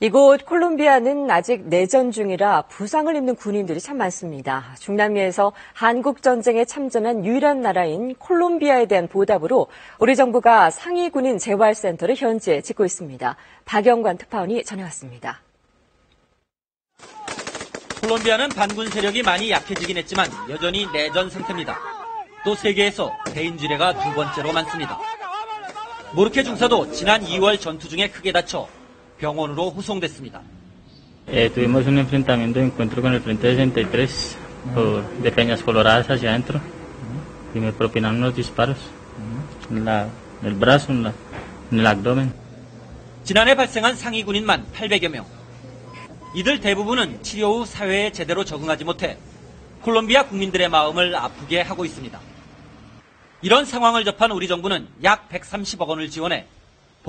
이곳 콜롬비아는 아직 내전 중이라 부상을 입는 군인들이 참 많습니다. 중남미에서 한국 전쟁에 참전한 유일한 나라인 콜롬비아에 대한 보답으로 우리 정부가 상위 군인 재활센터를 현지에 짓고 있습니다. 박영관 특파원이 전해왔습니다. 콜롬비아는 반군 세력이 많이 약해지긴 했지만 여전히 내전 상태입니다. 또 세계에서 대인지뢰가 두 번째로 많습니다. 모르케 중사도 지난 2월 전투 중에 크게 다쳐 병원으로 후송됐습니다. Eh, tuvimos un enfrentamiento encuentro con el Frente 63 por- de Peñas Coloradas hacia adentro y me propinaron unos disparos en, la- en el brazo, en, la- en el abdomen. 지난해 발생한 상위 군인만 800여 명. 이들 대부분은 치료 후 사회에 제대로 적응하지 못해 콜롬비아 국민들의 마음을 아프게 하고 있습니다. 이런 상황을 접한 우리 정부는 약 130억 원을 지원해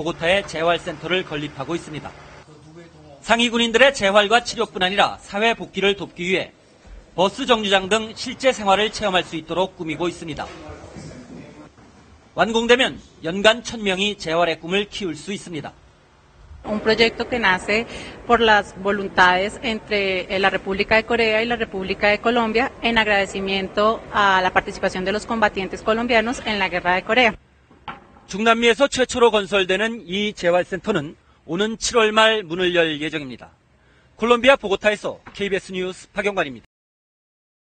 보고타에 재활센터를 건립하고 있습니다. 상위 군인들의 재활과 치료뿐 아니라 사회 복귀를 돕기 위해 버스 정류장 등 실제 생활을 체험할 수 있도록 꾸미고 있습니다. 완공되면 연간 1000명이 재활의 꿈을 키울 수 있습니다. un proyecto que nace por las voluntades entre eh, la República de Corea y la República de Colombia en agradecimiento a la participación de los combatientes colombianos en la guerra de Corea. 중남미에서 최초로 건설되는 이 재활센터는 오는 7월 말 문을 열 예정입니다. 콜롬비아 보고타에서 KBS 뉴스 박영관입니다.